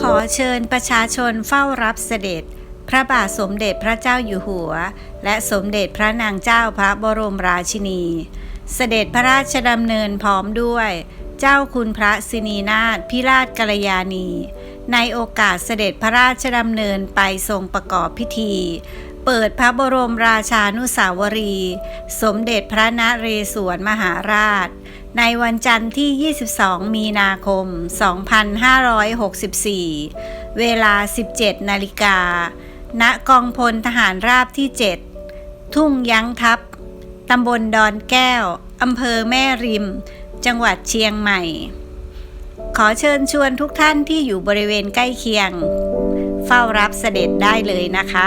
ขอเชิญประชาชนเฝ้ารับเสด็จ พระบาทสมเด็จพระเจ้าอยู่หัว และสมเด็จพระนางเจ้าพระบรมราชินี เสด็จพระราชดำเนินพร้อมด้วย เจ้าคุณพระสินีนาถพิราชกัลยาณี ในโอกาสเสด็จพระราชดำเนินไปทรงประกอบพิธี เปิดพระบรมราชานุสาวรีย์สมเด็จพระนเรศวรมหาราช ในวันจันทร์ที่ 22 มีนาคม 2564 เวลา 17 นาฬิกา ณ กองพลทหารราบที่ 7 ทุ่งยั้งทัพตำบลดอนแก้ว อำเภอแม่ริม จังหวัดเชียงใหม่ ขอเชิญชวนทุกท่านที่อยู่บริเวณใกล้เคียง เฝ้ารับเสด็จได้เลยนะคะ